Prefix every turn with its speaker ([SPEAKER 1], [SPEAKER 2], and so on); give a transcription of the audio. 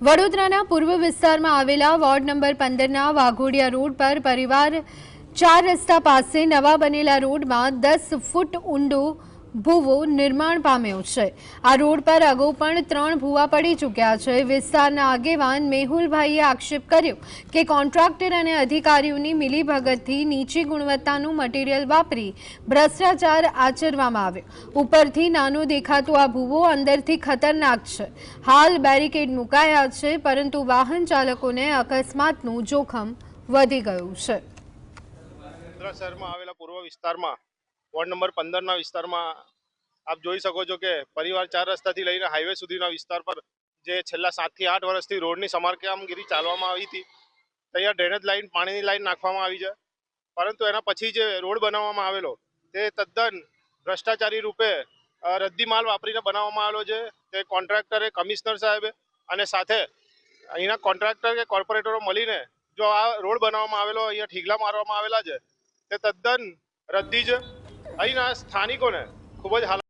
[SPEAKER 1] વડોદરાના પૂર્વ વિસ્તારમાં આવેલા વોર્ડ નંબર પંદરના વાઘોડિયા રોડ પર પરિવાર ચાર રસ્તા પાસે નવા બનેલા રોડમાં દસ ફૂટ ઊંડો ભૂવો નિર્માણ પામ્યો છે. આ રોડ પર અગાઉ પણ ત્રણ ભૂવા પડી ચૂક્યા છે. વિસ્તારના આગેવાન મેહુલભાઈએ આક્ષેપ કર્યો કે કોન્ટ્રાક્ટર અને અધિકારીઓની મિલીભગતથી નીચી ગુણવત્તાનું મટીરિયલ વાપરી ભ્રષ્ટાચાર આચરવામાં આવ્યો. ઉપરથી નાનો દેખાતો આ ભૂવો અંદરથી ખતરનાક છે. હાલ બેરિકેડ મુકાયા છે, પરંતુ વાહન ચાલકોને અકસ્માતનું જોખમ વધી ગયું છે.
[SPEAKER 2] વોર્ડ નંબર પંદરના વિસ્તારમાં આપ જોઈ શકો છો કે પરિવાર ચાર રસ્તાથી લઈને હાઈવે સુધીના વિસ્તાર પર જે છેલ્લા સાતથી આઠ વર્ષથી રોડની સમારકામગીરી ચાલવામાં આવી હતી. ત્યાં ડ્રેનેજ લાઇન પાણીની લાઈન નાખવામાં આવી છે. પરંતુ એના પછી જે રોડ બનાવવામાં આવેલો, તે તદ્દન ભ્રષ્ટાચારી રૂપે રદ્દી માલ વાપરીને બનાવવામાં આવેલો છે. તે કોન્ટ્રાક્ટરે કમિશનર સાહેબે અને સાથે અહીંના કોન્ટ્રાક્ટર કે કોર્પોરેટરો મળીને જો આ રોડ બનાવવામાં આવેલો, અહીંયા ઠીગલા મારવામાં આવેલા છે, તે તદ્દન રદ્દી છે. અહીંના સ્થાનિકોને ખૂબ જ હાલ